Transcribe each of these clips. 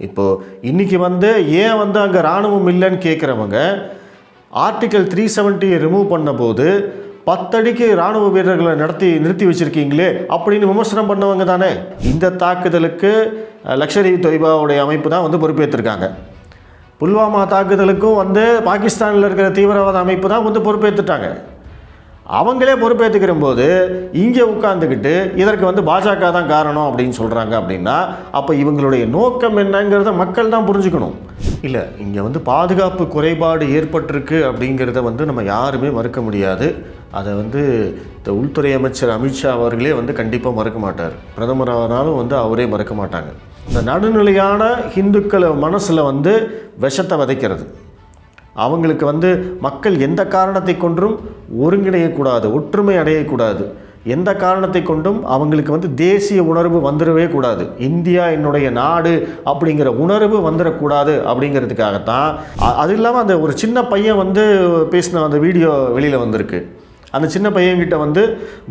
இப்போது இன்றைக்கி வந்து ஏன் வந்து அங்கே இராணுவம் இல்லைன்னு கேட்குறவங்க ஆர்டிக்கல் த்ரீ செவன்ட்டியை ரிமூவ் பண்ணபோது பத்தடிக்கு இராணுவ வீரர்களை நடத்தி நிறுத்தி வச்சுருக்கீங்களே அப்படின்னு விமர்சனம் பண்ணவங்க தானே? இந்த தாக்குதலுக்கு லக்ஷரி இ தொய்பாவுடைய அமைப்பு தான் வந்து பொறுப்பேற்றிருக்காங்க புல்வாமா தாக்குதலுக்கும் வந்து பாகிஸ்தானில் இருக்கிற தீவிரவாத அமைப்பு தான் வந்து பொறுப்பேற்றுட்டாங்க அவங்களே பொறுப்பேற்றுக்கிற போது இங்கே உட்காந்துக்கிட்டு இதற்கு வந்து பாஜக தான் காரணம் அப்படின்னு சொல்கிறாங்க அப்படின்னா அப்போ இவங்களுடைய நோக்கம் என்னங்கிறத மக்கள் தான் புரிஞ்சுக்கணும். இல்லை இங்கே வந்து பாதுகாப்பு குறைபாடு ஏற்பட்டிருக்கு அப்படிங்கிறத வந்து நம்ம யாருமே மறுக்க முடியாது. அதை வந்து இந்த உள்துறை அமைச்சர் அமித்ஷா அவர்களே வந்து கண்டிப்பாக மறுக்க மாட்டார். பிரதமரானாலும் வந்து அவரே மறுக்க மாட்டாங்க. இந்த நடுநிலையான ஹிந்துக்களை மனசில் வந்து விஷத்தை விதைக்கிறது. அவங்களுக்கு வந்து மக்கள் எந்த காரணத்தை கொண்டும் ஒருங்கிணையக்கூடாது ஒற்றுமை அடையக்கூடாது. எந்த காரணத்தை கொண்டும் அவங்களுக்கு வந்து தேசிய உணர்வு வந்துடவே கூடாது. இந்தியா என்னுடைய நாடு அப்படிங்கிற உணர்வு வந்துடக்கூடாது அப்படிங்கிறதுக்காகத்தான். அது இல்லாமல் அந்த ஒரு சின்ன பையன் வந்து பேசின அந்த வீடியோ வெளியில் வந்திருக்கு. அந்த சின்ன பையன்கிட்ட வந்து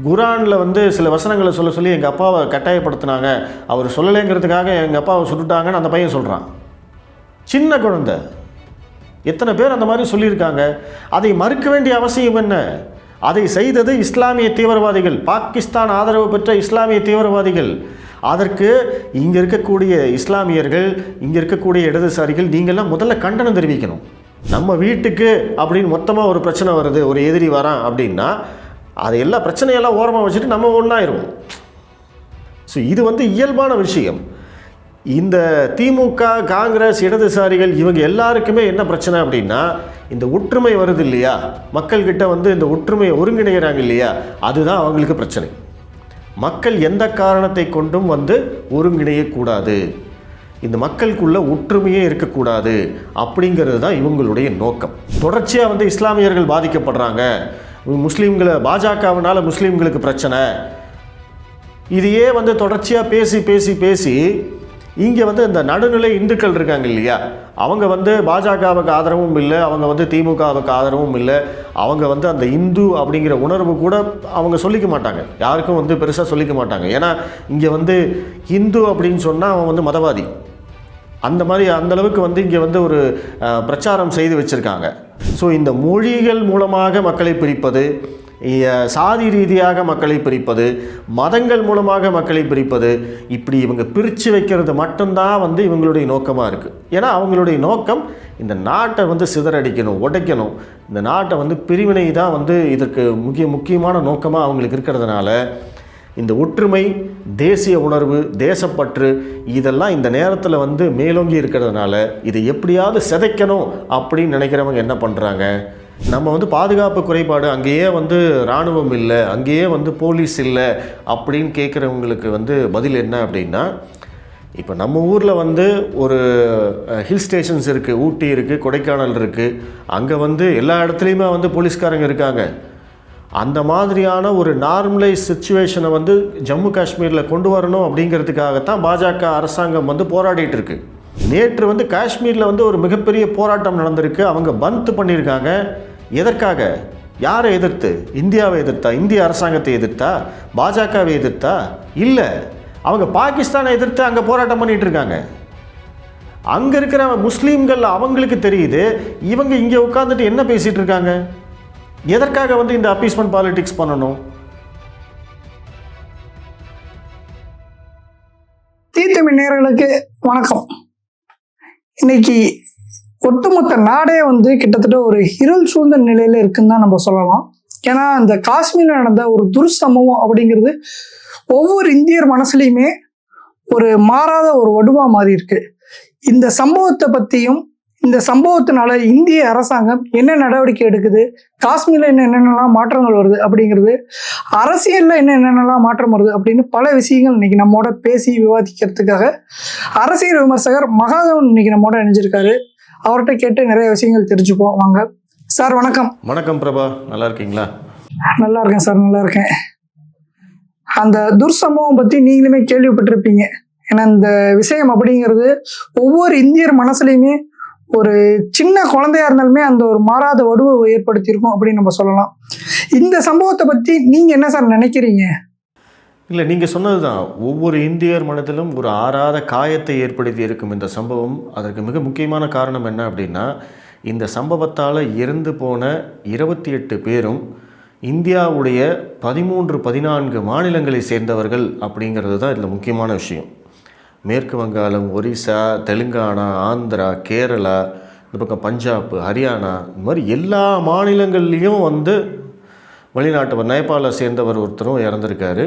குரானில் வந்து சில வசனங்களை சொல்ல சொல்லி எங்கள் அப்பாவை கட்டாயப்படுத்தினாங்க. அவர் சொல்லலைங்கிறதுக்காக எங்கள் அப்பாவை சுட்டுட்டாங்கன்னு அந்த பையன் சொல்கிறான் சின்ன குழந்தை. எத்தனை பேர் அந்த மாதிரி சொல்லியிருக்காங்க? அதை மறுக்க வேண்டிய அவசியம் என்ன? அதை செய்தது இஸ்லாமிய தீவிரவாதிகள். பாகிஸ்தான் ஆதரவு பெற்ற இஸ்லாமிய தீவிரவாதிகள். அதற்கு இங்கே இருக்கக்கூடிய இஸ்லாமியர்கள் இங்கே இருக்கக்கூடிய இடதுசாரிகள் நீங்கள்லாம் முதல்ல கண்டனம் தெரிவிக்கணும். நம்ம வீட்டுக்கு அப்படின்னு மொத்தமாக ஒரு பிரச்சனை வருது ஒரு எதிரி வரான் அப்படின்னா அதை எல்லா பிரச்சனையெல்லாம் ஓரமாக வச்சுட்டு நம்ம ஒன்றாயிருவோம் ஸோ இது வந்து இயல்பான விஷயம். இந்த திமுக காங்கிரஸ் இடதுசாரிகள் இவங்க எல்லாருக்குமே என்ன பிரச்சனை அப்படின்னா இந்த ஒற்றுமை வருது இல்லையா? மக்கள்கிட்ட வந்து இந்த ஒற்றுமையை ஒருங்கிணைகிறாங்க இல்லையா? அதுதான் அவங்களுக்கு பிரச்சனை. மக்கள் எந்த காரணத்தை கொண்டும் வந்து ஒருங்கிணையக்கூடாது. இந்த மக்களுக்குள்ள ஒற்றுமையே இருக்கக்கூடாது அப்படிங்கிறது தான் இவங்களுடைய நோக்கம். தொடர்ச்சியாக வந்து இஸ்லாமியர்கள் பாதிக்கப்படுறாங்க. முஸ்லீம்களை பாஜகவினால் முஸ்லீம்களுக்கு பிரச்சனை. இதையே வந்து தொடர்ச்சியாக பேசி பேசி பேசி இங்கே வந்து இந்த நடுநிலை இந்துக்கள் இருக்காங்க இல்லையா? அவங்க வந்து பாஜகவுக்கு ஆதரவும் இல்லை அவங்க வந்து திமுகவுக்கு ஆதரவும் இல்லை. அவங்க வந்து அந்த இந்து அப்படிங்கிற உணர்வு கூட அவங்க சொல்லிக்க மாட்டாங்க. யாருக்கும் வந்து பெருசாக சொல்லிக்க மாட்டாங்க. ஏன்னா இங்கே வந்து இந்து அப்படின்னு சொன்னால் அவன் வந்து மதவாதி. அந்த மாதிரி அந்த அளவுக்கு வந்து இங்கே வந்து ஒரு பிரச்சாரம் செய்து வச்சுருக்காங்க. ஸோ இந்த மொழிகள் மூலமாக மக்களை பிரிப்பது சாதி ரீதியாக மக்களை பிரிப்பது மதங்கள் மூலமாக மக்களை பிரிப்பது இப்படி இவங்க பிரித்து வைக்கிறது மட்டும்தான் வந்து இவங்களுடைய நோக்கமாக இருக்குது ஏன்னா அவங்களுடைய நோக்கம் இந்த நாட்டை வந்து சிதறடிக்கணும் உடைக்கணும். இந்த நாட்டை வந்து பிரிவினை தான் வந்து இதற்கு முக்கிய முக்கியமான நோக்கமாக அவங்களுக்கு இருக்கிறதுனால இந்த ஒற்றுமை தேசிய உணர்வு தேசப்பற்று இதெல்லாம் இந்த நேரத்தில் வந்து மேலோங்கி இருக்கிறதுனால இதை எப்படியாவது சிதைக்கணும் அப்படின்னு நினைக்கிறவங்க என்ன பண்ணுறாங்க நம்ம வந்து பாதுகாப்பு குறைபாடு அங்கேயே வந்து இராணுவம் இல்லை அங்கேயே வந்து போலீஸ் இல்லை அப்படின்னு கேட்குறவங்களுக்கு வந்து பதில் என்ன அப்படின்னா இப்போ நம்ம ஊரில் வந்து ஒரு ஹில் ஸ்டேஷன்ஸ் இருக்குது ஊட்டி இருக்குது கொடைக்கானல் இருக்குது அங்கே வந்து எல்லா இடத்துலையுமே வந்து போலீஸ்காரங்க இருக்காங்க. அந்த மாதிரியான ஒரு நார்மலைஸ் சுச்சுவேஷனை வந்து ஜம்மு காஷ்மீரில் கொண்டு வரணும் அப்படிங்கிறதுக்காகத்தான் பாஜக அரசாங்கம் வந்து போராடிட்டு இருக்கு. நேற்று வந்து காஷ்மீரில் வந்து ஒரு மிகப்பெரிய போராட்டம் நடந்திருக்கு. அவங்க பந்த் பண்ணியிருக்காங்க எதற்காக? யாரை எதிர்த்து? இந்தியாவை எதிர்த்தா? இந்திய அரசாங்கத்தை எதிர்த்தா? பாஜகவை எதிர்த்தா? இல்லை. அவங்க பாகிஸ்தானை எதிர்த்து அங்கே போராட்டம் பண்ணிட்டு இருக்காங்க. அங்கே இருக்கிற முஸ்லீம்கள் அவங்களுக்கு தெரியுது. இவங்க இங்கே உட்காந்துட்டு என்ன பேசிகிட்டு இருக்காங்க? எதற்காக வந்து இந்த அப்பீஸ்மெண்ட் பாலிடிக்ஸ் பண்ணணும்? தீர்த்தமிழ் நேரங்களுக்கு வணக்கம். இன்னைக்கு ஒட்டுமொத்த நாடே வந்து கிட்டத்தட்ட ஒரு இருள் சூழ்ந்த நிலையில இருக்குன்னு தான் நம்ம சொல்லலாம். ஏன்னா இந்த காஷ்மீர்ல நடந்த ஒரு துர்சம்பவம் அப்படிங்கிறது ஒவ்வொரு இந்தியர் மனசுலையுமே ஒரு மாறாத ஒரு வடுவா மாறி இருக்கு. இந்த சம்பவத்தை பத்தியும் இந்த சம்பவத்தினால இந்திய அரசாங்கம் என்ன நடவடிக்கை எடுக்குது காஷ்மீர்ல என்ன என்னென்னலாம் மாற்றங்கள் வருது அப்படிங்கிறது அரசியல்ல என்ன என்னென்னலாம் மாற்றம் வருது அப்படின்னு பல விஷயங்கள் இன்னைக்கு நம்மோட பேசி விவாதிக்கிறதுக்காக அரசியல் விமர்சகர் மகாதவன் இன்னைக்கு நம்மோட இணைஞ்சிருக்காரு. அவர்கிட்ட கேட்டு நிறைய விஷயங்கள் தெரிஞ்சுப்போம் வாங்க. சார் வணக்கம். வணக்கம் பிரபா. நல்லா இருக்கீங்களா? நல்லா இருக்கேன் சார் நல்லா இருக்கேன். அந்த துர்சம்பவம் பத்தி நீங்களுமே கேள்விப்பட்டிருப்பீங்க. ஏன்னா இந்த விஷயம் அப்படிங்கிறது ஒவ்வொரு இந்தியர் மனசுலையுமே ஒரு சின்ன குழந்தையா இருந்தாலுமே அந்த ஒரு மாறாத வடுவை ஏற்படுத்தியிருக்கும் அப்படின்னு நம்ம சொல்லலாம். இந்த சம்பவத்தை பத்தி நீங்க என்ன சார் நினைக்கிறீங்க? இல்லை நீங்கள் சொன்னது தான் ஒவ்வொரு இந்தியர் மனதிலும் ஒரு ஆறாத காயத்தை ஏற்படுத்தி இருக்கும் இந்த சம்பவம். அதற்கு மிக முக்கியமான காரணம் என்ன அப்படின்னா இந்த சம்பவத்தால் இறந்து போன இருபத்தி எட்டு பேரும் இந்தியாவுடைய பதிமூன்று பதினான்கு மாநிலங்களை சேர்ந்தவர்கள் அப்படிங்கிறது தான் இதில் முக்கியமான விஷயம். மேற்கு வங்காளம் ஒரிசா தெலுங்கானா ஆந்திரா கேரளா இந்த பக்கம் பஞ்சாப் ஹரியானா இந்த மாதிரி எல்லா மாநிலங்கள்லேயும் வந்து வெளிநாட்டவர் நேபாளை சேர்ந்தவர் ஒருத்தரும் இறந்திருக்காரு.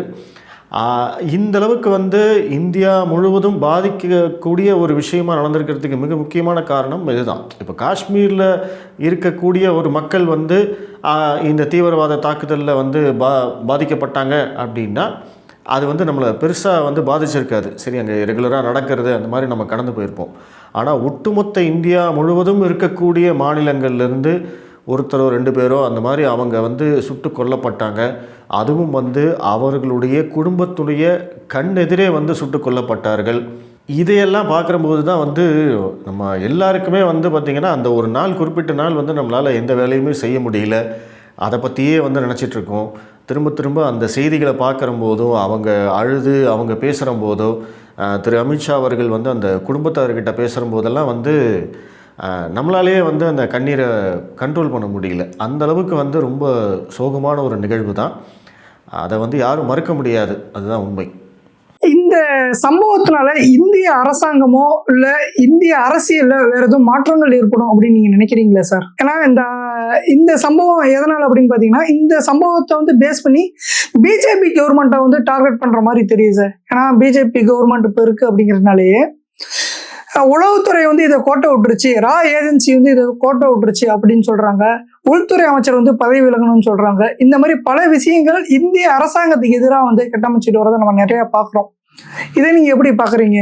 இந்த அளவுக்கு வந்து இந்தியா முழுவதும் பாதிக்கக்கூடிய ஒரு விஷயமாக நடந்திருக்கிறதுக்கு மிக முக்கியமான காரணம் இதுதான். இப்போ காஷ்மீரில் இருக்கக்கூடிய ஒரு மக்கள் வந்து இந்த தீவிரவாத தாக்குதலில் வந்து பா பாதிக்கப்பட்டாங்க அப்படின்னா அது வந்து நம்மளை பெருசாக வந்து பாதிச்சிருக்காது. சரி அங்கே ரெகுலராக நடக்கிறது அந்த மாதிரி நம்ம கடந்து போயிருப்போம். ஆனால் ஒட்டுமொத்த இந்தியா முழுவதும் இருக்கக்கூடிய மாநிலங்கள்லேருந்து ஒருத்தரோ ரெண்டு பேரோ அந்த மாதிரி அவங்க வந்து சுட்டு கொல்லப்பட்டாங்க. அதுவும் வந்து அவர்களுடைய குடும்பத்துடைய கண் எதிரே வந்து சுட்டு கொல்லப்பட்டார்கள். இதையெல்லாம் பார்க்குறபோது தான் வந்து நம்ம எல்லாருக்குமே வந்து பார்த்திங்கன்னா அந்த ஒரு நாள் குறிப்பிட்ட நாள் வந்து நம்மளால் எந்த வேலையுமே செய்ய முடியல. அதை பற்றியே வந்து நினச்சிட்ருக்கோம் திரும்ப திரும்ப அந்த செய்திகளை பார்க்குற போதும் அவங்க அழுது அவங்க பேசுகிற போதோ திரு அமித்ஷா அவர்கள் வந்து அந்த குடும்பத்தார்கிட்ட பேசுகிற போதெல்லாம் வந்து நம்மளாலேயே வந்து அந்த கண்ணீரை கண்ட்ரோல் பண்ண முடியல. அந்த அளவுக்கு வந்து ரொம்ப சோகமான ஒரு நிகழ்வு தான். அதை வந்து யாரும் மறுக்க முடியாது. அதுதான் உண்மை. இந்த சம்பவத்தினால இந்திய அரசாங்கமோ இல்லை இந்திய அரசியல்ல வேற எதுவும் மாற்றங்கள் ஏற்படும் அப்படின்னு நீங்க நினைக்கிறீங்களா சார் ஏன்னா இந்த இந்த சம்பவம் எதனால அப்படின்னு பாத்தீங்கன்னா இந்த சம்பவத்தை வந்து பேஸ் பண்ணி பிஜேபி கவர்மெண்ட்டை வந்து டார்கெட் பண்ற மாதிரி தெரியுது சார் ஏன்னா பிஜேபி கவர்மெண்ட் இப்போ இருக்கு அப்படிங்கிறதுனாலேயே உளவுத்துறை வந்து இதை கோட்டை விட்டுருச்சு. ரா ஏஜென்சி வந்து இதை கோட்டை விட்டுருச்சு அப்படின்னு சொல்றாங்க. உள்துறை அமைச்சர் வந்து பதவி விலகணும்னு சொல்றாங்க. இந்த மாதிரி பல விஷயங்கள் இந்திய அரசாங்கத்துக்கு எதிராக வந்து கட்டமைச்சிட்டு வரதை நம்ம நிறைய பார்க்குறோம். இதை நீங்க எப்படி பாக்குறீங்க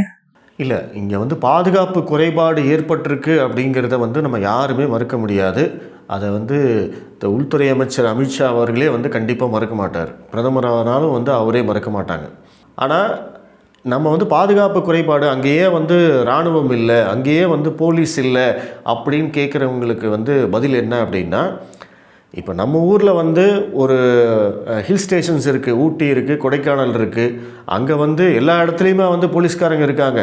இல்லை இங்கே வந்து பாதுகாப்பு குறைபாடு ஏற்பட்டிருக்கு அப்படிங்கிறத வந்து நம்ம யாருமே மறுக்க முடியாது. அதை வந்து இந்த உள்துறை அமைச்சர் அமித்ஷா அவர்களே வந்து கண்டிப்பாக மறக்க மாட்டார். பிரதமரானாலும் வந்து அவரே மறக்க மாட்டாங்க. ஆனால் நம்ம வந்து பாதுகாப்பு குறைபாடு அங்கேயே வந்து இராணுவம் இல்லை அங்கேயே வந்து போலீஸ் இல்லை அப்படின்னு கேட்குறவங்களுக்கு வந்து பதில் என்ன அப்படின்னா இப்போ நம்ம ஊரில் வந்து ஒரு ஹில் ஸ்டேஷன்ஸ் இருக்குது ஊட்டி இருக்குது கொடைக்கானல் இருக்குது அங்கே வந்து எல்லா இடத்துலையுமே வந்து போலீஸ்காரங்க இருக்காங்க.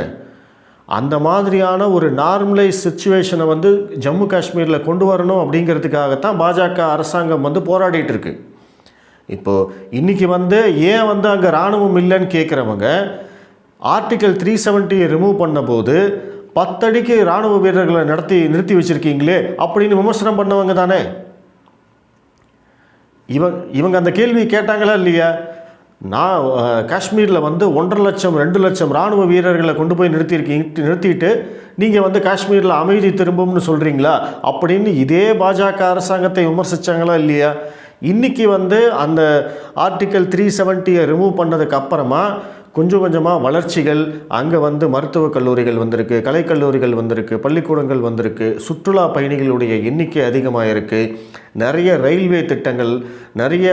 அந்த மாதிரியான ஒரு நார்மலைஸ் சுச்சுவேஷனை வந்து ஜம்மு காஷ்மீரில் கொண்டு வரணும் அப்படிங்கிறதுக்காகத்தான் பாஜக அரசாங்கம் வந்து போராடிட்டு இருக்கு. இப்போது இன்றைக்கி வந்து ஏன் வந்து அங்கே இராணுவம் இல்லைன்னு கேட்குறவங்க ஆர்டிக்கல் த்ரீ செவன்ட்டியை ரிமூவ் பண்ணபோது பத்தடிக்கு இராணுவ வீரர்களை நடத்தி நிறுத்தி வச்சுருக்கீங்களே அப்படின்னு விமர்சனம் பண்ணவங்க தானே? இவங்க இவங்க அந்த கேள்வி கேட்டாங்களா இல்லையா? நான் காஷ்மீரில் வந்து ஒன்றரை லட்சம் ரெண்டு லட்சம் இராணுவ வீரர்களை கொண்டு போய் நிறுத்தியிருக்கீங்க நிறுத்திட்டு நீங்கள் வந்து காஷ்மீரில் அமைதி திரும்பும்னு சொல்கிறீங்களா அப்படின்னு இதே பாஜக அரசாங்கத்தை விமர்சித்தாங்களா இல்லையா? இன்றைக்கி வந்து அந்த ஆர்டிக்கல் த்ரீ செவன்ட்டியை ரிமூவ் பண்ணதுக்கு அப்புறமா கொஞ்சம் கொஞ்சமாக வளர்ச்சிகள் அங்கே வந்து மருத்துவக் கல்லூரிகள் வந்திருக்கு கலைக்கல்லூரிகள் வந்திருக்கு பள்ளிக்கூடங்கள் வந்திருக்கு சுற்றுலா பயணிகளுடைய எண்ணிக்கை அதிகமாக இருக்குது நிறைய ரயில்வே திட்டங்கள் நிறைய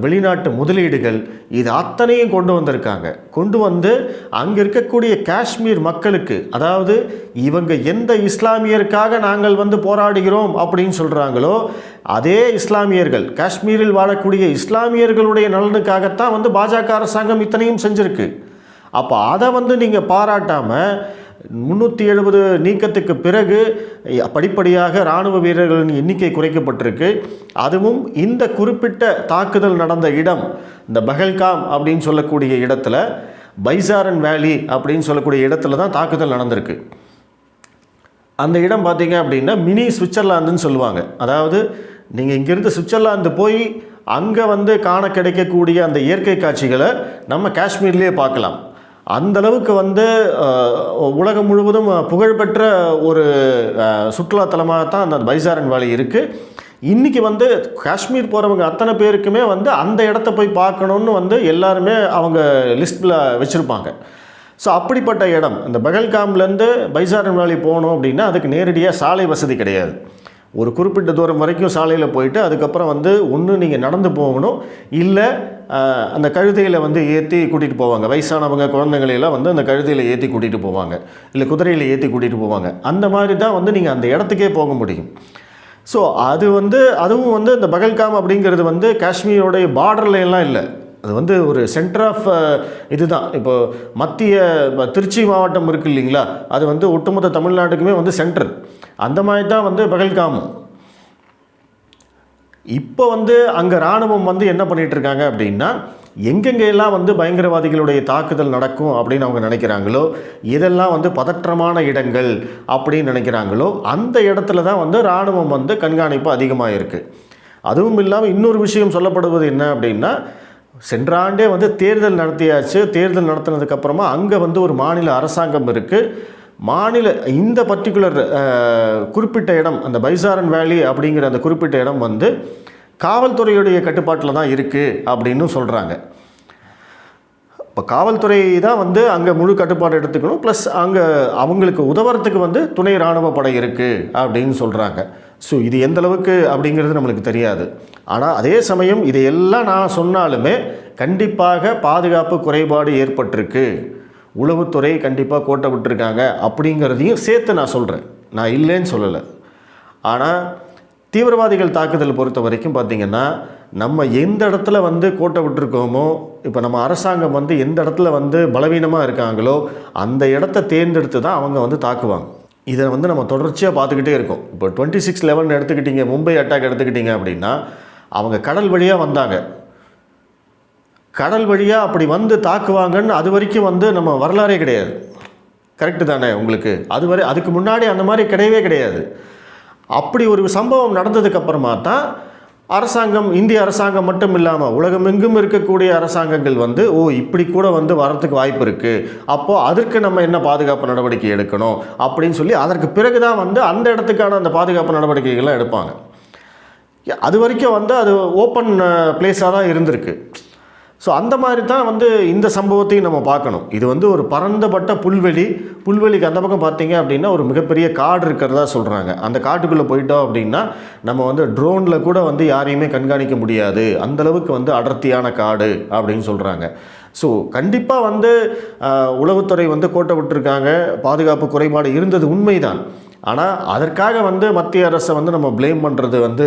வெளிநாட்டு முதலீடுகள் இது அத்தனையும் கொண்டு வந்திருக்காங்க. கொண்டு வந்து அங்கே இருக்கக்கூடிய காஷ்மீர் மக்களுக்கு அதாவது இவங்க எந்த இஸ்லாமியருக்காக நாங்கள் வந்து போராடுகிறோம் அப்படின்னு சொல்கிறாங்களோ அதே இஸ்லாமியர்கள் காஷ்மீரில் வாழக்கூடிய இஸ்லாமியர்களுடைய நலனுக்காகத்தான் வந்து பாஜக அரசாங்கம் இத்தனையும் செஞ்சிருக்கு. அப்போ அதை வந்து நீங்கள் பாராட்டாமல் முந்நூற்றி எழுபது நீக்கத்துக்கு பிறகு படிப்படியாக இராணுவ வீரர்களின் எண்ணிக்கை குறைக்கப்பட்டிருக்கு. அதுவும் இந்த குறிப்பிட்ட தாக்குதல் நடந்த இடம் இந்த பஹல்காம் அப்படின்னு சொல்லக்கூடிய இடத்துல பைசாரன் வேலி அப்படின்னு சொல்லக்கூடிய இடத்துல தான் தாக்குதல் நடந்திருக்கு. அந்த இடம் பார்த்தீங்க அப்படின்னா மினி சுவிட்சர்லாந்துன்னு சொல்லுவாங்க. அதாவது நீங்கள் இங்கேருந்து சுவிட்சர்லாந்து போய் அங்கே வந்து காண கிடைக்கக்கூடிய அந்த இயற்கை காட்சிகளை நம்ம காஷ்மீர்லேயே பார்க்கலாம். அந்த அளவுக்கு வந்து உலகம் முழுவதும் புகழ்பெற்ற ஒரு சுற்றுலாத்தலமாக தான் அந்த பைசாரன் வேலி இருக்குது இன்றைக்கி வந்து காஷ்மீர் போகிறவங்க அத்தனை பேருக்குமே வந்து அந்த இடத்த போய் பார்க்கணுன்னு வந்து எல்லாருமே அவங்க லிஸ்ட்டில் வச்சுருப்பாங்க. ஸோ அப்படிப்பட்ட இடம். இந்த பகல்காம்லேருந்து பைசாரன் வேலி போகணும் அப்படின்னா அதுக்கு நேரடியாக சாலை வசதி கிடையாது. ஒரு குறிப்பிட்ட தூரம் வரைக்கும் சாலையில் போயிட்டு அதுக்கப்புறம் வந்து ஒன்று நீங்கள் நடந்து போகணும். இல்லை அந்த கழுதையில் வந்து ஏற்றி கூட்டிகிட்டு போவாங்க. வயசானவங்க குழந்தைங்களையெல்லாம் வந்து அந்த கழுதையில் ஏற்றி கூட்டிகிட்டு போவாங்க. இல்லை குதிரையில் ஏற்றி கூட்டிகிட்டு போவாங்க. அந்த மாதிரி தான் வந்து நீங்கள் அந்த இடத்துக்கே போக முடியும். ஸோ அது வந்து அதுவும் வந்து இந்த பகல்காம் அப்படிங்கிறது வந்து காஷ்மீரோடைய பார்டர்ல எல்லாம் இல்லை. அது வந்து ஒரு சென்டர் ஆஃப் இதுதான். இப்போ மத்திய திருச்சி மாவட்டம் இருக்கு இல்லைங்களா? அது வந்து ஒட்டுமொத்த தமிழ்நாட்டுக்குமே வந்து சென்டர் அந்த மாதிரி தான் வந்து பகல்காமும் இப்போ வந்து அங்கே இராணுவம் வந்து என்ன பண்ணிட்டு இருக்காங்க அப்படின்னா எங்கெங்கெல்லாம் வந்து பயங்கரவாதிகளுடைய தாக்குதல் நடக்கும் அப்படின்னு அவங்க நினைக்கிறாங்களோ இதெல்லாம் வந்து பதற்றமான இடங்கள் அப்படின்னு நினைக்கிறாங்களோ அந்த இடத்துல தான் வந்து இராணுவம் வந்து கண்காணிப்பு அதிகமாக இருக்குது அதுவும் இல்லாமல் இன்னொரு விஷயம் சொல்லப்படுவது என்ன அப்படின்னா சென்ற ஆண்டே வந்து தேர்தல் நடத்தியாச்சு. தேர்தல் நடத்தினதுக்கப்புறமா அங்கே வந்து ஒரு மாநில அரசாங்கம் இருக்குது மாநில இந்த பர்டிகுலர் குறிப்பிட்ட இடம் அந்த பைசாரன் வேலி அப்படிங்கிற அந்த குறிப்பிட்ட இடம் வந்து காவல்துறையுடைய கட்டுப்பாட்டில் தான் இருக்குது அப்படின்னு சொல்கிறாங்க இப்போ காவல்துறை தான் வந்து அங்கே முழு கட்டுப்பாடு எடுத்துக்கணும். ப்ளஸ் அங்கே அவங்களுக்கு உதவுறதுக்கு வந்து துணை இராணுவ படை இருக்குது அப்படின்னு சொல்கிறாங்க ஸோ இது எந்த அளவுக்கு அப்படிங்கிறது நம்மளுக்கு தெரியாது. ஆனால் அதே சமயம் இதையெல்லாம் நான் சொன்னாலுமே கண்டிப்பாக பாதுகாப்பு குறைபாடு ஏற்பட்டிருக்கு. உளவுத்துறை கண்டிப்பாக கோட்டை விட்டுருக்காங்க அப்படிங்கிறதையும் சேர்த்து நான் சொல்கிறேன் நான் இல்லைன்னு சொல்லலை. ஆனால் தீவிரவாதிகள் தாக்குதல் பொறுத்த வரைக்கும் பார்த்திங்கன்னா நம்ம எந்த இடத்துல வந்து கோட்டை விட்டுருக்கோமோ இப்போ நம்ம அரசாங்கம் வந்து எந்த இடத்துல வந்து பலவீனமாக இருக்காங்களோ அந்த இடத்த தேர்ந்தெடுத்து தான் அவங்க வந்து தாக்குவாங்க. இதை வந்து நம்ம தொடர்ச்சியாக பார்த்துக்கிட்டே இருக்கோம். இப்போ டுவெண்ட்டி சிக்ஸ் லெவன் எடுத்துக்கிட்டிங்க மும்பை அட்டாக் எடுத்துக்கிட்டிங்க அப்படின்னா அவங்க கடல் வழியாக வந்தாங்க. கடல் வழியாக அப்படி வந்து தாக்குவாங்கன்னு அது வரைக்கும் வந்து நம்ம வரலாறே கிடையாது. கரெக்டு தானே உங்களுக்கு? அது வரை அதுக்கு முன்னாடி அந்த மாதிரி கிடையவே கிடையாது. அப்படி ஒரு சம்பவம் நடந்ததுக்கப்புறமா தான் அரசாங்கம் இந்திய அரசாங்கம் மட்டும் இல்லாமல் உலகமெங்கும் இருக்கக்கூடிய அரசாங்கங்கள் வந்து ஓ இப்படி கூட வந்து வரத்துக்கு வாய்ப்பு இருக்குது அப்போது அதற்கு நம்ம என்ன பாதுகாப்பு நடவடிக்கை எடுக்கணும்? அப்படின்னு சொல்லி அதற்கு பிறகு தான் வந்து அந்த இடத்துக்கான அந்த பாதுகாப்பு நடவடிக்கைகள்லாம் எடுப்பாங்க. அது வரைக்கும் வந்து அது ஓப்பன் பிளேஸாக தான் இருந்திருக்கு. ஸோ அந்த மாதிரி தான் வந்து இந்த சம்பவத்தையும் நம்ம பார்க்கணும். இது வந்து ஒரு பரந்தப்பட்ட புல்வெளி. புல்வெளிக்கு அந்த பக்கம் பார்த்தீங்க அப்படின்னா ஒரு மிகப்பெரிய காடு இருக்கிறதா சொல்கிறாங்க அந்த காட்டுக்குள்ளே போயிட்டோம் அப்படின்னா நம்ம வந்து ட்ரோனில் கூட வந்து யாரையுமே கண்காணிக்க முடியாது. அந்தளவுக்கு வந்து அடர்த்தியான காடு அப்படின்னு சொல்கிறாங்க ஸோ கண்டிப்பாக வந்து உளவுத்துறை வந்து கோட்டை விட்டுருக்காங்க. பாதுகாப்பு குறைபாடு இருந்தது உண்மைதான். ஆனால் அதற்காக வந்து மத்திய அரசை வந்து நம்ம ப்ளேம் பண்ணுறது வந்து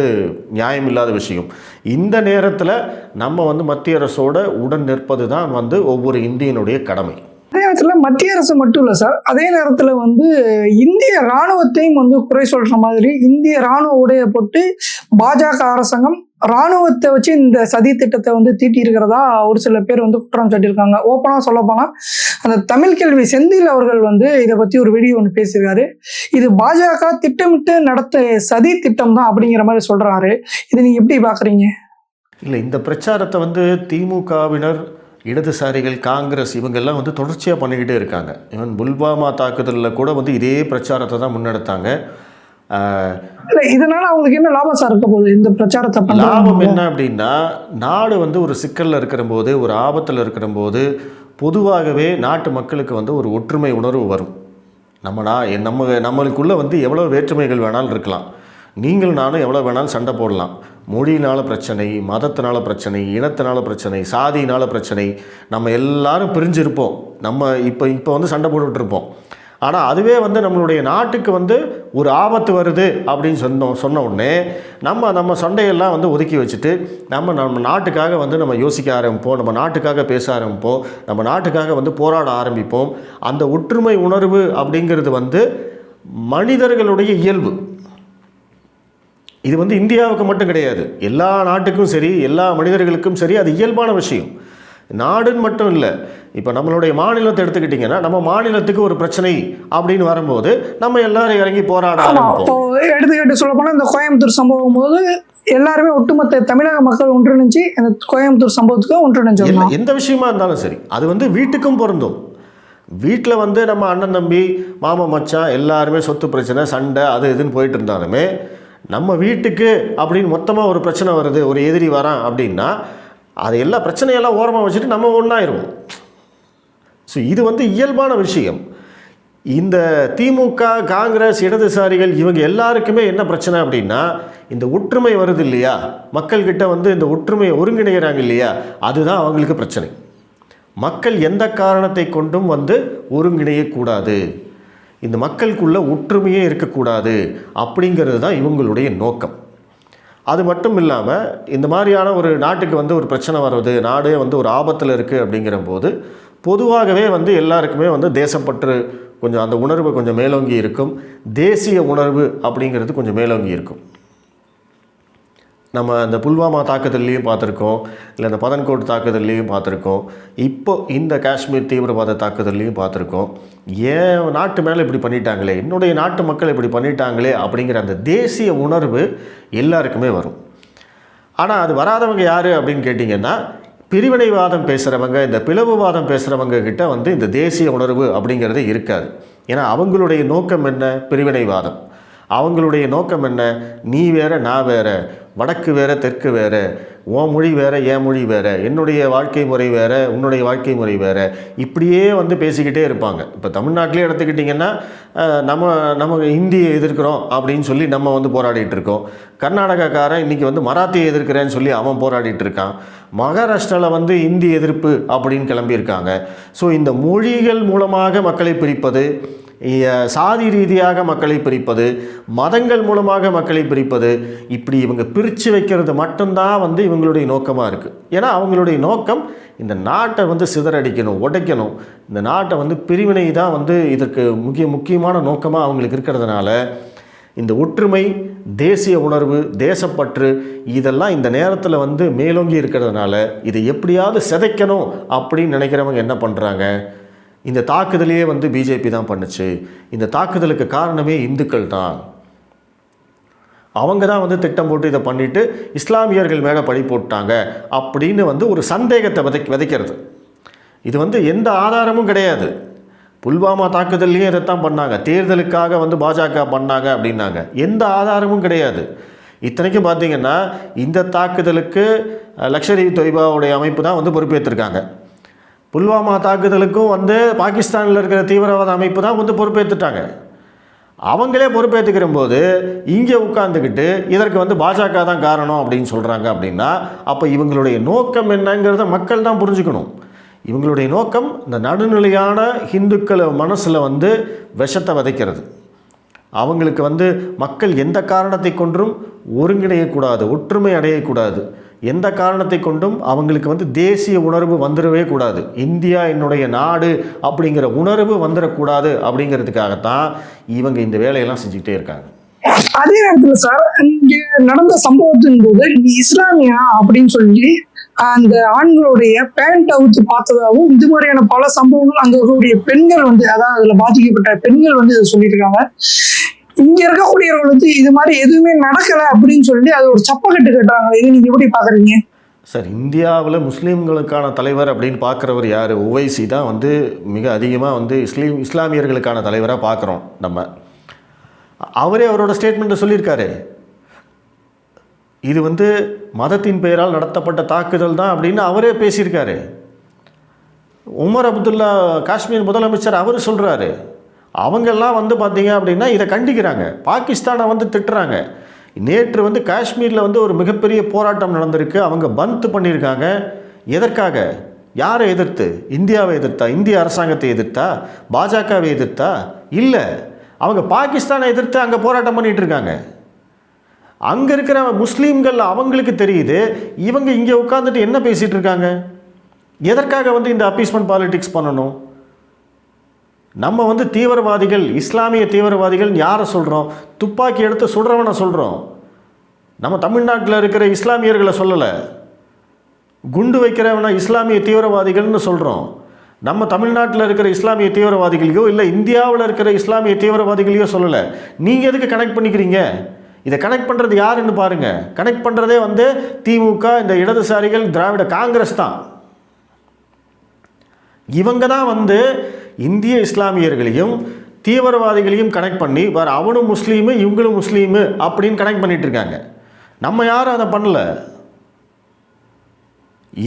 நியாயம் இல்லாத விஷயம். இந்த நேரத்தில் நம்ம வந்து மத்திய அரசோட உடன் நிற்பது தான் வந்து ஒவ்வொரு இந்தியனுடைய கடமை. அதே நேரத்தில் மத்திய அரசு மட்டும் இல்லை சார். அதே நேரத்தில் வந்து இந்திய ராணுவத்தையும் வந்து குறை சொல்கிற மாதிரி இந்திய ராணுவ உடைய போட்டு பாஜக அரசாங்கம் ராணுவத்தை வச்சு இந்த சதி திட்டத்தை வந்து தீட்டி இருக்கிறதா ஒரு சில பேர் வந்து குற்றம் சாட்டியிருக்காங்க. ஓப்பனாக சொல்ல போனால் அந்த தமிழ் கேள்வி செந்தில் அவர்கள் வந்து இதை பற்றி ஒரு வீடியோ ஒன்று பேசியிருக்காரு இது பாஜக திட்டமிட்டு நடத்த சதி திட்டம் தான் அப்படிங்கிற மாதிரி சொல்கிறாரு இதை நீங்கள் எப்படி பார்க்குறீங்க இல்லை இந்த பிரச்சாரத்தை வந்து திமுகவினர் இடதுசாரிகள் காங்கிரஸ் இவங்கெல்லாம் வந்து தொடர்ச்சியாக பண்ணிக்கிட்டே இருக்காங்க. ஈவன் புல்வாமா தாக்குதலில் கூட வந்து இதே பிரச்சாரத்தை தான் முன்னெடுத்தாங்க. இதனால அவங்களுக்கு என்ன லாபம் சார் இருக்க போகுது? இந்த பிரச்சாரத்தை லாபம் என்ன அப்படின்னா நாடு வந்து ஒரு சிக்கலில் இருக்கிற போது ஒரு ஆபத்தில் இருக்கிற போது பொதுவாகவே நாட்டு மக்களுக்கு வந்து ஒரு ஒற்றுமை உணர்வு வரும். நம்ம நா நம்ம நம்மளுக்குள்ளே வந்து எவ்வளோ வேற்றுமைகள் வேணாலும் இருக்கலாம். நீங்கள் நானும் எவ்வளோ வேணாலும் சண்டை போடலாம். மொழியினால பிரச்சனை மதத்தினால பிரச்சனை இனத்தினால பிரச்சனை சாதியினால பிரச்சனை நம்ம எல்லாரும் பிரிஞ்சிருப்போம். நம்ம இப்போ இப்போ வந்து சண்டை போட்டுட்டு இருப்போம். ஆனால் அதுவே வந்து நம்மளுடைய நாட்டுக்கு வந்து ஒரு ஆபத்து வருது அப்படின்னு சொன்னோம் சொன்ன உடனே நம்ம நம்ம சண்டையெல்லாம் வந்து ஒதுக்கி வச்சுட்டு நம்ம நம்ம நாட்டுக்காக வந்து நம்ம யோசிக்க ஆரம்பிப்போம் நம்ம நாட்டுக்காக பேச ஆரம்பிப்போம் நம்ம நாட்டுக்காக வந்து போராட ஆரம்பிப்போம். அந்த ஒற்றுமை உணர்வு அப்படிங்கிறது வந்து மனிதர்களுடைய இயல்பு. இது வந்து இந்தியாவுக்கு மட்டும் கிடையாது. எல்லா நாட்டுக்கும் சரி எல்லா மனிதர்களுக்கும் சரி அது இயல்பான விஷயம். நாடுன்னு மட்டும் இல்லை. இப்போ நம்மளுடைய மாநிலத்தை எடுத்துக்கிட்டிங்கன்னா நம்ம மாநிலத்துக்கு ஒரு பிரச்சனை அப்படின்னு வரும்போது நம்ம எல்லாரும் இறங்கி போராட இப்போ எடுத்துக்கிட்டு சொல்ல போனா இந்த கோயம்புத்தூர் சம்பவம் போது எல்லாருமே ஒட்டுமொத்த தமிழக மக்கள் ஒன்றிணைஞ்சு இந்த கோயம்புத்தூர் சம்பவத்துக்கு ஒன்றிணைஞ்சிருந்தோம் எல்லா- எந்த விஷயமா இருந்தாலும் சரி அது வந்து வீட்டுக்கும் பொருந்தும். வீட்டில் வந்து நம்ம அண்ணன் தம்பி மாமா மச்சான் எல்லாருமே சொத்து பிரச்சனை சண்டை அது இதுன்னு போயிட்டு இருந்தாலுமே நம்ம வீட்டுக்கு அப்படின்னு மொத்தமாக ஒரு பிரச்சனை வருது ஒரு எதிரி வரான் அப்படின்னா அதை எல்லா பிரச்சனையெல்லாம் ஓரமாக வச்சுட்டு நம்ம ஒன்றாயிருவோம் ஸோ இது வந்து இயல்பான விஷயம். இந்த திமுக காங்கிரஸ் இடதுசாரிகள் இவங்க எல்லாருக்குமே என்ன பிரச்சனை அப்படின்னா இந்த ஒற்றுமை வருது இல்லையா? மக்கள்கிட்ட வந்து இந்த ஒற்றுமையை ஒருங்கிணைகிறாங்க இல்லையா? அதுதான் அவங்களுக்கு பிரச்சனை. மக்கள் எந்த காரணத்தை கொண்டும் வந்து ஒருங்கிணையக்கூடாது இந்த மக்களுக்குள்ள ஒற்றுமையே இருக்கக்கூடாது அப்படிங்கிறது தான் இவங்களுடைய நோக்கம். அது மட்டும் இல்லாமல் இந்த மாதிரியான ஒரு நாட்டுக்கு வந்து ஒரு பிரச்சனை வர்றது நாடே வந்து ஒரு ஆபத்தில் இருக்குது அப்படிங்கிற போது பொதுவாகவே வந்து எல்லாருக்குமே வந்து தேசப்பற்று கொஞ்சம் அந்த உணர்வு கொஞ்சம் மேலோங்கி இருக்கும். தேசிய உணர்வு அப்படிங்கிறது கொஞ்சம் மேலோங்கி இருக்கும். நம்ம அந்த புல்வாமா தாக்குதல்லையும் பார்த்துருக்கோம். இல்லை அந்த பதன்கோட் தாக்குதல்லையும் பார்த்துருக்கோம். இப்போ இந்த காஷ்மீர் தீவிரவாத தாக்குதல்லையும் பார்த்துருக்கோம். ஏன் நாட்டு மேலே இப்படி பண்ணிட்டாங்களே? என்னுடைய நாட்டு மக்கள் இப்படி பண்ணிட்டாங்களே அப்படிங்கிற அந்த தேசிய உணர்வு எல்லாருக்குமே வரும். ஆனால் அது வராதவங்க யார் அப்படின்னு கேட்டிங்கன்னா பிரிவினைவாதம் பேசுகிறவங்க இந்த பிளவுவாதம் பேசுகிறவங்க கிட்ட வந்து இந்த தேசிய உணர்வு அப்படிங்கிறது இருக்காது. ஏன்னா அவங்களுடைய நோக்கம் என்ன? பிரிவினைவாதம். அவங்களுடைய நோக்கம் என்ன? நீ வேற நான் வேறு. வடக்கு வேறு தெற்கு வேறு உன் மொழி வேறு என் மொழி வேறு என்னுடைய வாழ்க்கை முறை வேறு உன்னுடைய வாழ்க்கை முறை வேறு இப்படியே வந்து பேசிக்கிட்டே இருப்பாங்க. இப்போ தமிழ்நாட்டிலே எடுத்துக்கிட்டிங்கன்னா நம்ம நம்ம ஹிந்தியை எதிர்க்கிறோம் அப்படின்னு சொல்லி நம்ம வந்து போராடிட்டு இருக்கோம். கர்நாடகாக்காரன் இன்றைக்கி வந்து மராத்தியை எதிர்க்கிறேன்னு சொல்லி அவன் போராடிட்டு இருக்கான். மகாராஷ்டிராவில் வந்து இந்தி எதிர்ப்பு அப்படின்னு கிளம்பியிருக்காங்க. ஸோ இந்த மொழிகள் மூலமாக மக்களை பிரிப்பது சாதி ரீதியாக மக்களை பிரிப்பது மதங்கள் மூலமாக மக்களை பிரிப்பது இப்படி இவங்க பிரித்து வைக்கிறது மட்டும்தான் வந்து இவங்களுடைய நோக்கமாக இருக்குது ஏன்னா அவங்களுடைய நோக்கம் இந்த நாட்டை வந்து சிதறடிக்கணும் உடைக்கணும். இந்த நாட்டை வந்து பிரிவினை தான் வந்து இதற்கு முக்கிய முக்கியமான நோக்கமாக அவங்களுக்கு இருக்கிறதுனால இந்த ஒற்றுமை தேசிய உணர்வு தேசப்பற்று இதெல்லாம் இந்த நேரத்தில் வந்து மேலோங்கி இருக்கிறதுனால இதை எப்படியாவது சிதைக்கணும் அப்படின்னு நினைக்கிறவங்க என்ன பண்ணுறாங்க இந்த தாக்குதலையே வந்து பிஜேபி தான் பண்ணுச்சு. இந்த தாக்குதலுக்கு காரணமே இந்துக்கள் தான். அவங்க தான் வந்து திட்டம் போட்டு இதை பண்ணிவிட்டு இஸ்லாமியர்கள் மேலே பழி போட்டாங்க அப்படின்னு வந்து ஒரு சந்தேகத்தை விதை விதைக்கிறது. இது வந்து எந்த ஆதாரமும் கிடையாது. புல்வாமா தாக்குதல்லையும் இதைத்தான் பண்ணாங்க. தேர்தலுக்காக வந்து பாஜக பண்ணாங்க அப்படின்னாங்க. எந்த ஆதாரமும் கிடையாது. இத்தனைக்கும் பார்த்தீங்கன்னா இந்த தாக்குதலுக்கு லக்ஷரி தொய்பாவுடைய அமைப்பு தான் வந்து பொறுப்பேற்றிருக்காங்க புல்வாமா தாக்குதலுக்கும் வந்து பாகிஸ்தானில் இருக்கிற தீவிரவாத அமைப்பு தான் வந்து பொறுப்பேற்றுட்டாங்க அவங்களே பொறுப்பேற்றுக்கிற போது இங்கே உட்காந்துக்கிட்டு இதற்கு வந்து பாஜக தான் காரணம் அப்படின்னு சொல்கிறாங்க அப்படின்னா அப்போ இவங்களுடைய நோக்கம் என்னங்கிறத மக்கள் தான் புரிஞ்சுக்கணும். இவங்களுடைய நோக்கம் இந்த நடுநிலையான ஹிந்துக்களை மனசில் வந்து விஷத்தை விதைக்கிறது. அவங்களுக்கு வந்து மக்கள் எந்த காரணத்தை கொன்றும் ஒருங்கிணையக்கூடாது ஒற்றுமை அடையக்கூடாது. எந்த காரணத்தை கொண்டும் அவங்களுக்கு வந்து தேசிய உணர்வு வந்துடவே கூடாது. இந்தியா என்னுடைய நாடு அப்படிங்கிற உணர்வு வந்துடக்கூடாது அப்படிங்கிறதுக்காகத்தான் இவங்க இந்த வேலையெல்லாம் செஞ்சுக்கிட்டே இருக்காங்க. அதே நேரத்தில் சார் இங்க நடந்த சம்பவத்தின் போது நீ இஸ்லாமியா அப்படின்னு சொல்லி அந்த ஆண்களுடைய பேண்ட் அவுத்து பார்த்ததாகவும் இது மாதிரியான பல சம்பவங்கள் அங்க இருக்கக்கூடிய பெண்கள் வந்து அதாவது அதுல பாதிக்கப்பட்ட பெண்கள் வந்து இதை சொல்லியிருக்காங்க. இங்க இருக்கக்கூடியவர்களுக்கு வந்து இது மாதிரி எதுவுமே நடக்கல அப்படின்னு சொல்லி அது ஒரு சப்பக்கட்டு கட்டுறாங்க இது நீங்க எப்படி பாக்குறீங்க? சார் இந்தியாவில் முஸ்லீம்களுக்கான தலைவர் அப்படின்னு பார்க்குறவர் யார்? உவைசி தான் வந்து மிக அதிகமாக வந்து இஸ்லீம் இஸ்லாமியர்களுக்கான தலைவராக பார்க்குறோம் நம்ம. அவரே அவரோட ஸ்டேட்மெண்ட்டை சொல்லியிருக்காரு. இது வந்து மதத்தின் பெயரால் நடத்தப்பட்ட தாக்குதல் தான் அப்படின்னு அவரே பேசியிருக்காரு. உமர் அப்துல்லா காஷ்மீர் முதலமைச்சர் அவர் சொல்கிறாரு அவங்கெல்லாம் வந்து பார்த்தீங்க அப்படின்னா இதை கண்டிக்கிறாங்க. பாகிஸ்தானை வந்து திட்டுறாங்க. நேற்று வந்து காஷ்மீரில் வந்து ஒரு மிகப்பெரிய போராட்டம் நடந்திருக்கு. அவங்க பந்த் பண்ணியிருக்காங்க. எதற்காக? யாரை எதிர்த்து? இந்தியாவை எதிர்த்தா? இந்திய அரசாங்கத்தை எதிர்த்தா? பாஜகவை எதிர்த்தா? இல்லை. அவங்க பாகிஸ்தானை எதிர்த்து அங்கே போராட்டம் பண்ணிகிட்டு இருக்காங்க அங்கே இருக்கிற முஸ்லீம்கள் அவங்களுக்கு தெரியுது. இவங்க இங்கே உட்காந்துட்டு என்ன பேசிகிட்டு இருக்காங்க எதற்காக வந்து இந்த அப்பீஸ்மெண்ட் பாலிடிக்ஸ் பண்ணணும்? நம்ம வந்து தீவிரவாதிகள் இஸ்லாமிய தீவிரவாதிகள் யாரை சொல்கிறோம் துப்பாக்கி எடுத்து சுடுறவனை சொல்கிறோம் நம்ம தமிழ்நாட்டில் இருக்கிற இஸ்லாமியர்களை சொல்லலை. குண்டு வைக்கிறவனை இஸ்லாமிய தீவிரவாதிகள்னு சொல்கிறோம் நம்ம தமிழ்நாட்டில் இருக்கிற இஸ்லாமிய தீவிரவாதிகளையோ இல்லை இந்தியாவில் இருக்கிற இஸ்லாமிய தீவிரவாதிகளையோ சொல்லலை. நீங்கள் எதுக்கு கனெக்ட் பண்ணிக்கிறீங்க? இதை கனெக்ட் பண்ணுறது யாருன்னு பாருங்கள் கனெக்ட் பண்ணுறதே வந்து திமுக இந்த இடதுசாரிகள் திராவிட காங்கிரஸ் தான். இவங்க தான் வந்து இந்திய இஸ்லாமியர்களையும் தீவிரவாதிகளையும் கனெக்ட் பண்ணி வேறு அவனும் முஸ்லீமு இவங்களும் முஸ்லீமு அப்படின்னு கனெக்ட் பண்ணிகிட்டு இருக்காங்க. நம்ம யாரும் அதை பண்ணல.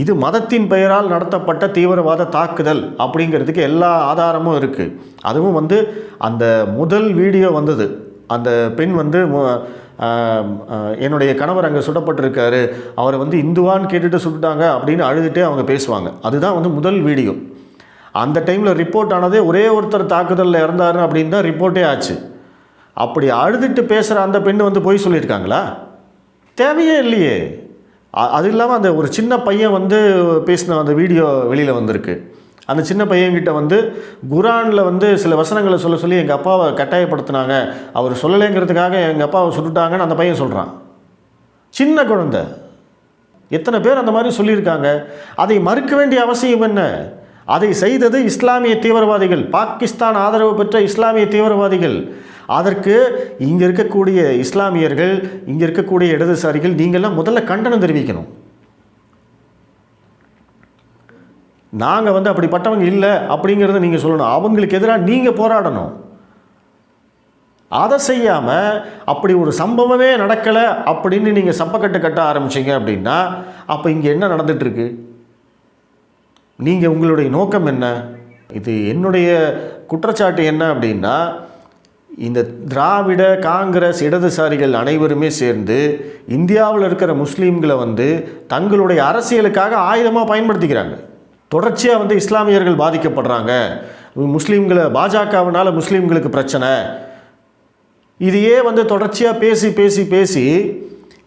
இது மதத்தின் பெயரால் நடத்தப்பட்ட தீவிரவாத தாக்குதல் அப்படிங்கிறதுக்கு எல்லா ஆதாரமும் இருக்குது அதுவும் வந்து அந்த முதல் வீடியோ வந்தது. அந்த பெண் வந்து என்னுடைய கணவர் அங்கே சுடப்பட்டிருக்காரு. அவரை வந்து இந்துவான்னு கேட்டுட்டு சுட்டுட்டாங்க அப்படின்னு அழுதுகிட்டே அவங்க பேசுவாங்க. அதுதான் வந்து முதல் வீடியோ. அந்த டைமில் ரிப்போர்ட் ஆனதே ஒரே ஒருத்தர் தாக்குதலில் இறந்தாரு அப்படின்னு தான் ரிப்போர்ட்டே ஆச்சு. அப்படி அழுதுட்டு பேசுகிற அந்த பெண் வந்து பொய் சொல்லியிருக்காங்களா? தேவையே இல்லையே. அது இல்லாமல் அந்த ஒரு சின்ன பையன் வந்து பேசின அந்த வீடியோ வெளியில் வந்திருக்கு. அந்த சின்ன பையன்கிட்ட வந்து குரானில் வந்து சில வசனங்களை சொல்ல சொல்லி எங்கள் அப்பாவை கட்டாயப்படுத்தினாங்க. அவர் சொல்லலைங்கிறதுக்காக எங்கள் அப்பாவை சுட்டுட்டாங்கன்னு அந்த பையன் சொல்கிறான் சின்ன குழந்தை. எத்தனை பேர் அந்த மாதிரி சொல்லியிருக்காங்க. அதை மறுக்க வேண்டிய அவசியம் என்ன? அதை செய்தது இஸ்லாமிய தீவிரவாதிகள். பாகிஸ்தான் ஆதரவு பெற்ற இஸ்லாமிய தீவிரவாதிகள். அதற்கு இங்கே இருக்கக்கூடிய இஸ்லாமியர்கள் இங்கே இருக்கக்கூடிய இடதுசாரிகள் நீங்கள்லாம் முதல்ல கண்டனம் தெரிவிக்கணும். நாங்கள் வந்து அப்படிப்பட்டவங்க இல்லை அப்படிங்கிறத நீங்கள் சொல்லணும். அவங்களுக்கு எதிராக நீங்கள் போராடணும். அதை செய்யாமல் அப்படி ஒரு சம்பவமே நடக்கலை அப்படின்னு நீங்கள் சப்பக்கட்டு கட்ட ஆரம்பிச்சீங்க அப்படின்னா அப்போ இங்கே என்ன நடந்துட்டுருக்கு நீங்கள் உங்களுடைய நோக்கம் என்ன? இது என்னுடைய குற்றச்சாட்டு என்ன அப்படின்னா இந்த திராவிட காங்கிரஸ் இடதுசாரிகள் அனைவருமே சேர்ந்து இந்தியாவில் இருக்கிற முஸ்லீம்களை வந்து தங்களுடைய அரசியலுக்காக ஆயுதமாக பயன்படுத்திக்கிறாங்க. தொடர்ச்சியாக வந்து இஸ்லாமியர்கள் பாதிக்கப்படுறாங்க. முஸ்லீம்களை பாஜகவினால் முஸ்லீம்களுக்கு பிரச்சனை. இதையே வந்து தொடர்ச்சியாக பேசி பேசி பேசி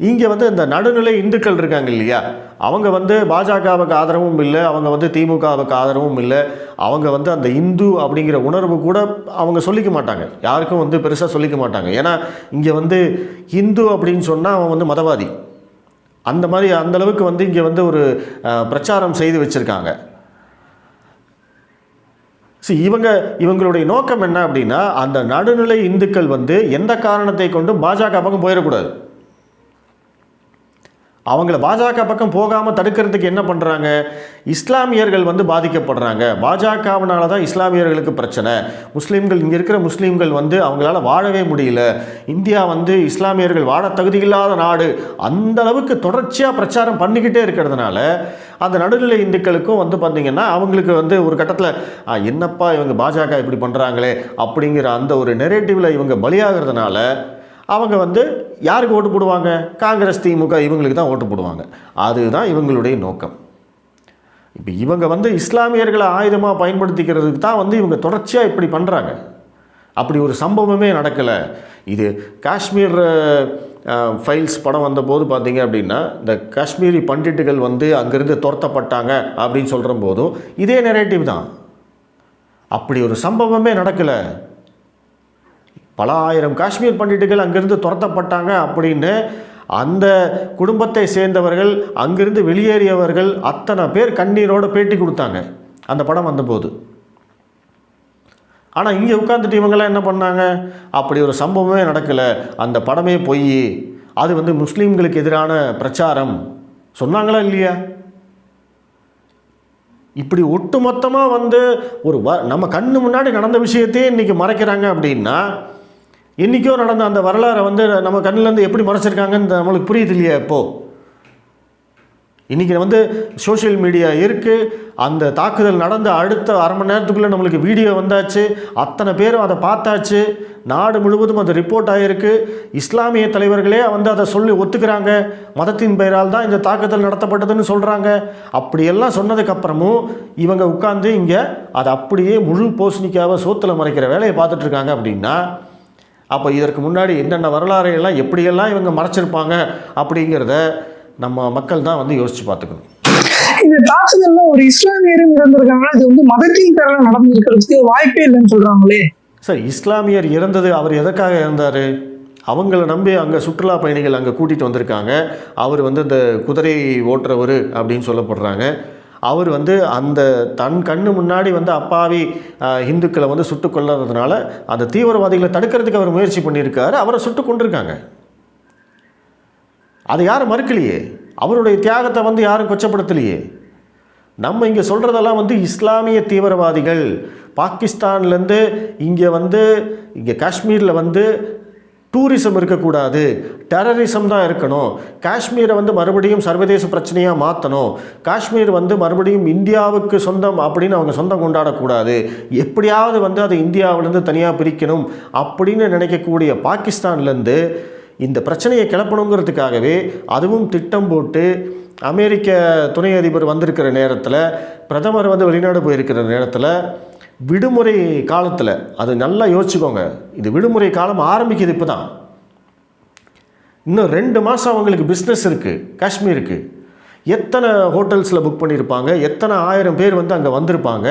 இங்கே வந்து இந்த நடுநிலை இந்துக்கள் இருக்காங்க இல்லையா? அவங்க வந்து பாஜகவுக்கு ஆதரவும் இல்லை அவங்க வந்து திமுகவுக்கு ஆதரவும் இல்லை. அவங்க வந்து அந்த இந்து அப்படிங்கிற உணர்வு கூட அவங்க சொல்லிக்க மாட்டாங்க. யாருக்கும் வந்து பெருசாக சொல்லிக்க மாட்டாங்க. ஏன்னா இங்கே வந்து இந்து அப்படின்னு சொன்னால் அவன் வந்து மதவாதி. அந்த மாதிரி அந்த அளவுக்கு வந்து இங்கே வந்து ஒரு பிரச்சாரம் செய்து வச்சுருக்காங்க. ஸோ இவங்க இவங்களுடைய நோக்கம் என்ன அப்படின்னா அந்த நடுநிலை இந்துக்கள் வந்து எந்த காரணத்தை கொண்டும் பாஜக பக்கம் போயிடக்கூடாது. அவங்கள பாஜக பக்கம் போகாமல் தடுக்கிறதுக்கு என்ன பண்ணுறாங்க இஸ்லாமியர்கள் வந்து பாதிக்கப்படுறாங்க. பாஜகவினால தான் இஸ்லாமியர்களுக்கு பிரச்சனை. முஸ்லீம்கள் இங்கே இருக்கிற முஸ்லீம்கள் வந்து அவங்களால வாழவே முடியல. இந்தியா வந்து இஸ்லாமியர்கள் வாழ தகுதியில்லாத நாடு. அந்த அளவுக்கு தொடர்ச்சியாக பிரச்சாரம் பண்ணிக்கிட்டே இருக்கிறதுனால அந்த நடுநிலை இந்துக்களுக்கும் வந்து பார்த்திங்கன்னா அவங்களுக்கு வந்து ஒரு கட்டத்தில் என்னப்பா இவங்க பாஜக இப்படி பண்ணுறாங்களே அப்படிங்கிற அந்த ஒரு நெரேட்டிவில் இவங்க பலியாகிறதுனால அவங்க வந்து யாருக்கு ஓட்டு போடுவாங்க? காங்கிரஸ் திமுக இவங்களுக்கு தான் ஓட்டு போடுவாங்க. அதுதான் இவங்களுடைய நோக்கம். இப்போ இவங்க வந்து இஸ்லாமியர்களை ஆயுதமாக பயன்படுத்திக்கிறதுக்கு தான் வந்து இவங்க தொடர்ச்சியாக இப்படி பண்ணுறாங்க அப்படி ஒரு சம்பவமே நடக்கலை. இது காஷ்மீர் ஃபைல்ஸ் படம் வந்தபோது பார்த்தீங்க அப்படின்னா இந்த காஷ்மீரி பண்டிட்டுகள் வந்து அங்கேருந்து துரத்தப்பட்டாங்க அப்படின்னு சொல்கிற போதும் இதே நெரேட்டிவ் தான். அப்படி ஒரு சம்பவமே நடக்கலை. பல ஆயிரம் காஷ்மீர் பண்டிட்டுகள் அங்கிருந்து துரத்தப்பட்டாங்க அப்படின்னு அந்த குடும்பத்தை சேர்ந்தவர்கள் அங்கிருந்து வெளியேறியவர்கள் அத்தனை பேர் கண்ணீரோடு பேட்டி கொடுத்தாங்க. அந்த படம் வந்தபோது. ஆனால் இங்கே உட்காந்துட்டு இவங்கெல்லாம் என்ன பண்ணாங்க? அப்படி ஒரு சம்பவமே நடக்கலை. அந்த படமே பொய். அது வந்து முஸ்லீம்களுக்கு எதிரான பிரச்சாரம். சொன்னாங்களா இல்லையா? இப்படி ஒட்டுமொத்தமாக வந்து ஒரு வ நம்ம கண்ணு முன்னாடி நடந்த விஷயத்தையே இன்றைக்கி மறைக்கிறாங்க அப்படின்னா என்றைக்கோ நடந்த அந்த வரலாறை வந்து நம்ம கண்ணிலேருந்து எப்படி மறைச்சிருக்காங்கன்னு நம்மளுக்கு புரியுது இல்லையா இப்போது இன்றைக்கி வந்து சோஷியல் மீடியா இருக்குது அந்த தாக்குதல் நடந்த அடுத்த அரை மணி நேரத்துக்குள்ளே நம்மளுக்கு வீடியோ வந்தாச்சு. அத்தனை பேரும் அதை பார்த்தாச்சு. நாடு முழுவதும் அது ரிப்போர்ட் ஆகிருக்கு இஸ்லாமிய தலைவர்களே வந்து அதை சொல்லி ஒத்துக்கிறாங்க. மதத்தின் பெயரால் தான் இந்த தாக்குதல் நடத்தப்பட்டதுன்னு சொல்கிறாங்க அப்படியெல்லாம் சொன்னதுக்கப்புறமும் இவங்க உட்காந்து இங்கே அதை அப்படியே முழு போஸ்னிக்காவை சோத்தில் மறைக்கிற வேலையை பார்த்துட்ருக்காங்க அப்படின்னா அப்போ இதற்கு முன்னாடி என்னென்ன வரலாறு எல்லாம் எப்படியெல்லாம் இவங்க மறைச்சிருப்பாங்க அப்படிங்கிறத நம்ம மக்கள் தான் வந்து யோசித்து பார்த்துக்கணும். இந்த தாக்குதல்ல ஒரு இஸ்லாமியரும் இறந்திருக்காங்க. இது வந்து மதத்தின் பேரில் நடந்திருக்கிறதுக்கு வாய்ப்பே இல்லைன்னு சொல்றாங்களே. சார் இஸ்லாமியர் இறந்தது அவர் எதற்காக இறந்தார்? அவங்கள நம்பி அங்கே சுற்றுலா பயணிகள் அங்கே கூட்டிகிட்டு வந்திருக்காங்க. அவர் வந்து இந்த குதிரை ஓட்டுறவர் அப்படின்னு சொல்லப்படுறாங்க. அவர் வந்து அந்த தன் கண்ணு முன்னாடி வந்து அப்பாவி இந்துக்களை வந்து சுட்டு கொள்ளாததுனால அந்த தீவிரவாதிகளை தடுக்கிறதுக்கு அவர் முயற்சி பண்ணியிருக்காரு. அவரை சுட்டு கொண்டிருக்காங்க அதை யாரும் மறுக்கலையே? அவருடைய தியாகத்தை வந்து யாரும் கொச்சப்படுத்தலையே? நம்ம இங்கே சொல்கிறதெல்லாம் வந்து இஸ்லாமிய தீவிரவாதிகள். பாகிஸ்தான்லேருந்து இங்கே வந்து இங்கே காஷ்மீரில் வந்து டூரிசம் இருக்கக்கூடாது. டெரரிசம் தான் இருக்கணும். காஷ்மீரை வந்து மறுபடியும் சர்வதேச பிரச்சனையாக மாற்றணும் காஷ்மீர் வந்து மறுபடியும் இந்தியாவுக்கு சொந்தம் அப்படின்னு அவங்க சொந்தம் கொண்டாடக்கூடாது. எப்படியாவது வந்து அதை இந்தியாவிலேருந்து தனியாக பிரிக்கணும் அப்படின்னு நினைக்கக்கூடிய பாகிஸ்தான்லேருந்து இந்த பிரச்சனையை கிளப்பணுங்கிறதுக்காகவே அதுவும் திட்டம் போட்டு அமெரிக்க துணை அதிபர் வந்திருக்கிற நேரத்தில் பிரதமர் வந்து வெளிநாடு போயிருக்கிற நேரத்தில் விடுமுறை காலத்தில் அது நல்லா யோசிச்சுக்கோங்க. இது விடுமுறை காலம் ஆரம்பிக்குது இப்போ தான் இன்னும் ரெண்டு மாதம் அவங்களுக்கு பிஸ்னஸ் இருக்குது காஷ்மீருக்கு எத்தனை ஹோட்டல்ஸில் புக் பண்ணியிருப்பாங்க எத்தனை ஆயிரம் பேர் வந்து அங்கே வந்திருப்பாங்க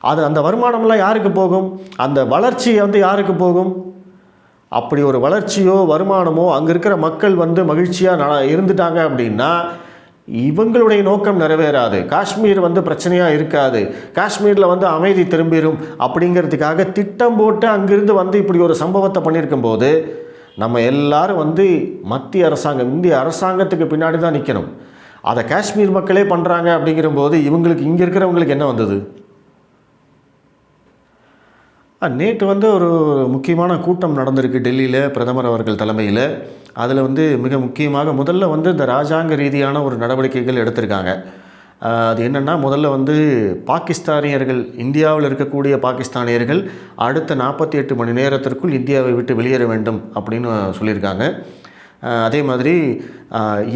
அது அந்த வருமானம்லாம் யாருக்கு போகும்? அந்த வளர்ச்சி வந்து யாருக்கு போகும்? அப்படி ஒரு வளர்ச்சியோ வருமானமோ அங்கே இருக்கிற மக்கள் வந்து மகிழ்ச்சியாக இருந்துட்டாங்க அப்படின்னா இவங்களுடைய நோக்கம் நிறைவேறாது. காஷ்மீர் வந்து பிரச்சனையாக இருக்காது. காஷ்மீரில் வந்து அமைதி திரும்பிடும் அப்படிங்கிறதுக்காக திட்டம் போட்டு அங்கிருந்து வந்து இப்படி ஒரு சம்பவத்தை பண்ணியிருக்கும் போது நம்ம எல்லாரும் வந்து மத்திய அரசாங்கம் இந்திய அரசாங்கத்துக்கு பின்னாடி தான் நிற்கணும் அதை காஷ்மீர் மக்களே பண்ணுறாங்க அப்படிங்கிற போது இவங்களுக்கு இங்கே இருக்கிறவங்களுக்கு என்ன வந்தது? நேற்று வந்து ஒரு முக்கியமான கூட்டம் நடந்திருக்கு டெல்லியில் பிரதமர் அவர்கள் தலைமையில். அதில் வந்து மிக முக்கியமாக முதல்ல வந்து இந்த ராஜாங்க ரீதியான ஒரு நடவடிக்கைகள் எடுத்திருக்காங்க. அது என்னென்னா முதல்ல வந்து பாகிஸ்தானியர்கள் இந்தியாவில் இருக்கக்கூடிய பாகிஸ்தானியர்கள் அடுத்த நாற்பத்தி எட்டு மணி நேரத்திற்குள் இந்தியாவை விட்டு வெளியேற வேண்டும் அப்படின்னு சொல்லியிருக்காங்க. அதே மாதிரி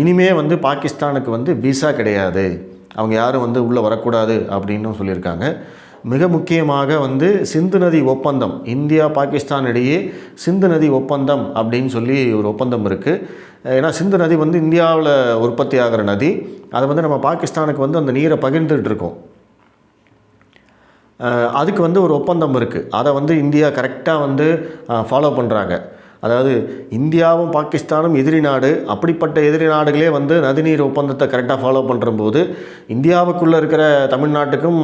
இனிமே வந்து பாகிஸ்தானுக்கு வந்து விசா கிடையாது. அவங்க யாரும் வந்து உள்ளே வரக்கூடாது அப்படின்னும் சொல்லியிருக்காங்க. மிக முக்கியமாக வந்து சிந்து நதி ஒப்பந்தம் இந்தியா பாகிஸ்தான் இடையே சிந்து நதி ஒப்பந்தம் அப்படின்னு சொல்லி ஒரு ஒப்பந்தம் இருக்குது ஏன்னா சிந்து நதி வந்து இந்தியாவில் உற்பத்தி ஆகிற நதி. அதை வந்து நம்ம பாகிஸ்தானுக்கு வந்து அந்த நீரை பகிர்ந்துட்டு இருக்கோம். அதுக்கு வந்து ஒரு ஒப்பந்தம் இருக்குது அதை வந்து இந்தியா கரெக்டாக வந்து ஃபாலோ பண்ணுறாங்க அதாவது இந்தியாவும் பாகிஸ்தானும் எதிரி நாடு அப்படிப்பட்ட எதிரி நாடுகளே வந்து நதிநீர் ஒப்பந்தத்தை கரெக்டாக ஃபாலோ பண்ணுற போது இந்தியாவுக்குள்ளே இருக்கிற தமிழ்நாட்டுக்கும்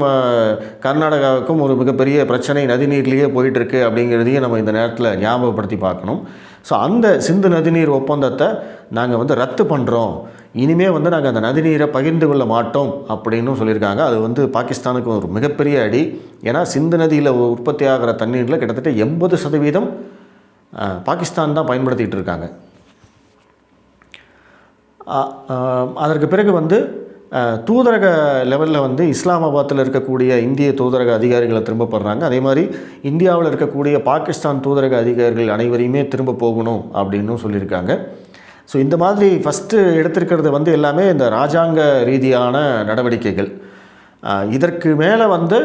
கர்நாடகாவுக்கும் ஒரு மிகப்பெரிய பிரச்சனை நதிநீர்லேயே போயிட்டுருக்கு அப்படிங்கிறதையும் நம்ம இந்த நேரத்தில் ஞாபகப்படுத்தி பார்க்கணும். ஸோ அந்த சிந்து நதிநீர் ஒப்பந்தத்தை நாங்கள் வந்து ரத்து பண்ணுறோம் இனிமே வந்து நாங்கள் அந்த நதிநீரை பகிர்ந்து கொள்ள மாட்டோம் அப்படின்னு சொல்லியிருக்காங்க. அது வந்து பாகிஸ்தானுக்கு ஒரு மிகப்பெரிய அடி. ஏன்னா சிந்து நதியில் உற்பத்தி ஆகிற தண்ணீரில் கிட்டத்தட்ட எண்பது சதவீதம் பாகிஸ்தான் தான் பயன்படுத்திகிட்டு இருக்காங்க. அதற்கு பிறகு வந்து தூதரக லெவலில் வந்து இஸ்லாமாபாத்தில் இருக்கக்கூடிய இந்திய தூதரக அதிகாரிகளை திரும்ப போடுறாங்க அதே மாதிரி இந்தியாவில் இருக்கக்கூடிய பாகிஸ்தான் தூதரக அதிகாரிகள் அனைவரையுமே திரும்ப போகணும் அப்படின்னும் சொல்லியிருக்காங்க. ஸோ இந்த மாதிரி ஃபஸ்ட்டு எடுத்திருக்கிறது வந்து எல்லாமே இந்த ராஜாங்க ரீதியான நடவடிக்கைகள். இதற்கு மேலே வந்து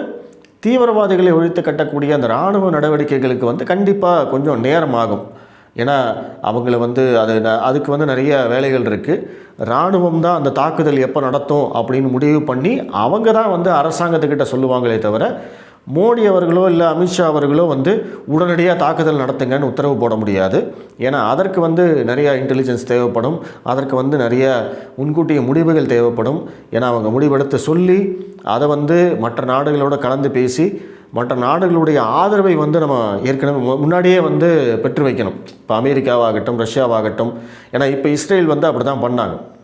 தீவிரவாதிகளை ஒழித்து கட்டக்கூடிய அந்த இராணுவ நடவடிக்கைகளுக்கு வந்து கண்டிப்பாக கொஞ்சம் நேரம் ஆகும் ஏன்னா அவங்கள வந்து அது ந- அதுக்கு வந்து நிறைய வேலைகள் இருக்குது இராணுவம் தான் அந்த தாக்குதல் எப்போ நடத்தும் அப்படின்னு முடிவு பண்ணி அவங்க தான் வந்து அரசாங்கத்துக்கிட்ட சொல்லுவாங்களே தவிர மோடி அவர்களோ இல்லை அமித்ஷா அவர்களோ வந்து உடனடியாக தாக்குதல் நடத்துங்கன்னு உத்தரவு போட முடியாது. ஏன்னா அதற்கு வந்து நிறையா இன்டெலிஜென்ஸ் தேவைப்படும். அதற்கு வந்து நிறைய முன்கூட்டிய முடிவுகள் தேவைப்படும். ஏன்னா அவங்க முடிவெடுத்து சொல்லி அதை வந்து மற்ற நாடுகளோட கலந்து பேசி மற்ற நாடுகளுடைய ஆதரவை வந்து நம்ம ஏற்கனவே மு- முன்னாடியே வந்து பெற்று வைக்கணும். இப்போ அமெரிக்காவாகட்டும் ரஷ்யாவாகட்டும். ஏன்னா இப்போ இஸ்ரேல் வந்து அப்படி தான் பண்ணாங்க.